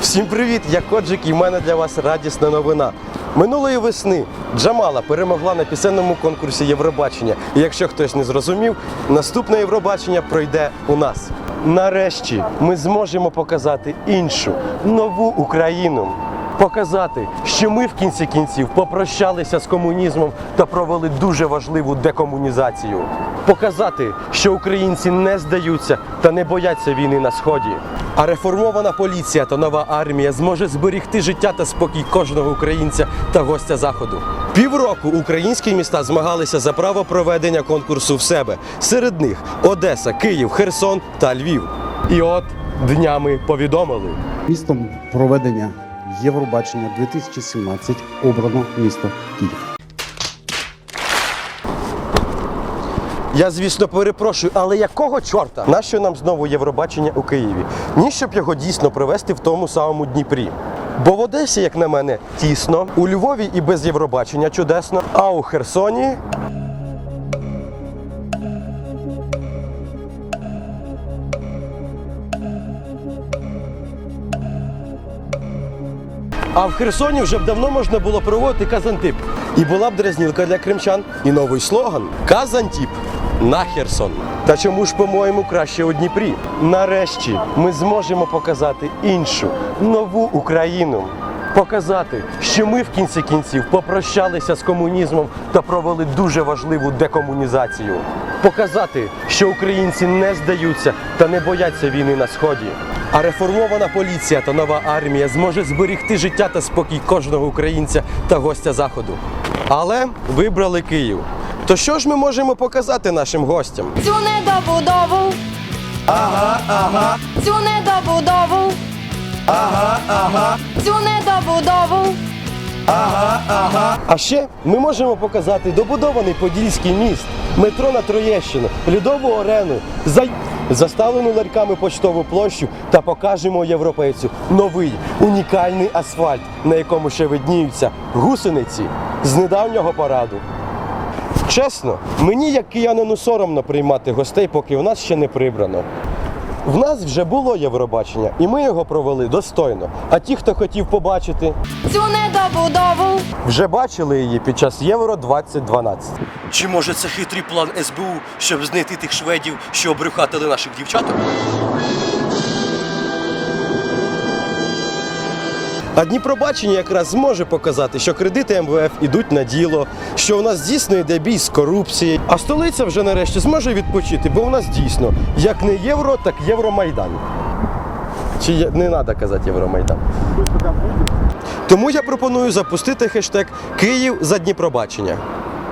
Всім привіт! Я Коджик і в мене для вас радісна новина. Минулої весни Джамала перемогла на пісенному конкурсі Євробачення. І якщо хтось не зрозумів, наступне Євробачення пройде у нас. Нарешті ми зможемо показати іншу нову Україну. Показати, що ми в кінці кінців попрощалися з комунізмом та провели дуже важливу декомунізацію. Показати, що українці не здаються та не бояться війни на сході. А реформована поліція та нова армія зможе зберігти життя та спокій кожного українця та гостя заходу. Півроку українські міста змагалися за право проведення конкурсу в себе. Серед них Одеса, Київ, Херсон та Львів. І от днями повідомили. Містом проведення Євробачення 2017 обрано місто Київ. Я, звісно, перепрошую, але якого чорта? Нащо нам знову Євробачення у Києві? Ні, щоб його дійсно провести в тому самому Дніпрі. Бо в Одесі, як на мене, тісно, у Львові і без Євробачення чудесно, а у Херсоні. А в Херсоні вже б давно можна було проводити Казантип. І була б дразнілка для кримчан. І новий слоган Казантіп на Херсон. Та чому ж, по-моєму, краще у Дніпрі? Нарешті ми зможемо показати іншу нову Україну. Показати, що ми в кінці кінців попрощалися з комунізмом та провели дуже важливу декомунізацію. Показати, що українці не здаються та не бояться війни на сході. А реформована поліція та нова армія зможе зберігти життя та спокій кожного українця та гостя заходу. Але вибрали Київ. То що ж ми можемо показати нашим гостям? Цю недобудову, Ага, ага, цю недобудову, ага, ага, цю недобудову, ага, ага. А ще ми можемо показати добудований Подільський міст, метро на Троєщину, льодову арену, зай... заставлену ларьками почтову площу та покажемо європейцю новий унікальний асфальт, на якому ще видніються гусениці з недавнього параду. Чесно, мені як киянину соромно приймати гостей, поки у нас ще не прибрано. В нас вже було Євробачення, і ми його провели достойно. А ті, хто хотів побачити, цю недобудову, вже бачили її під час Євро 2012. Чи може це хитрий план СБУ, щоб знайти тих шведів, що обрюхатили наших дівчаток? А Дніпробачення якраз зможе показати, що кредити МВФ ідуть на діло, що у нас дійсно йде бій з корупцією. А столиця вже нарешті зможе відпочити, бо у нас дійсно як не євро, так Євромайдан. Чи не треба казати Євромайдан? Тому я пропоную запустити хештег Київ за Дніпробачення.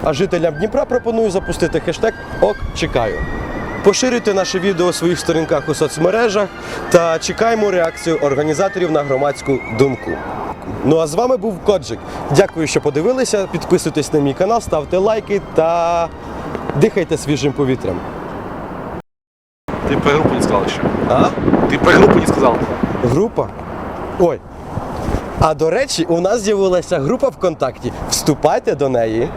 А жителям Дніпра пропоную запустити хештег ОК чекаю. Поширюйте наше відео у своїх сторінках у соцмережах та чекаємо реакцію організаторів на громадську думку. Ну а з вами був Коджик. Дякую, що подивилися. Підписуйтесь на мій канал, ставте лайки та дихайте свіжим повітрям. Ты про группу не сказал еще. А? Ты про группу не сказал. Група. Ой. А до речі, у нас з'явилася група ВКонтакті. Вступайте до неї.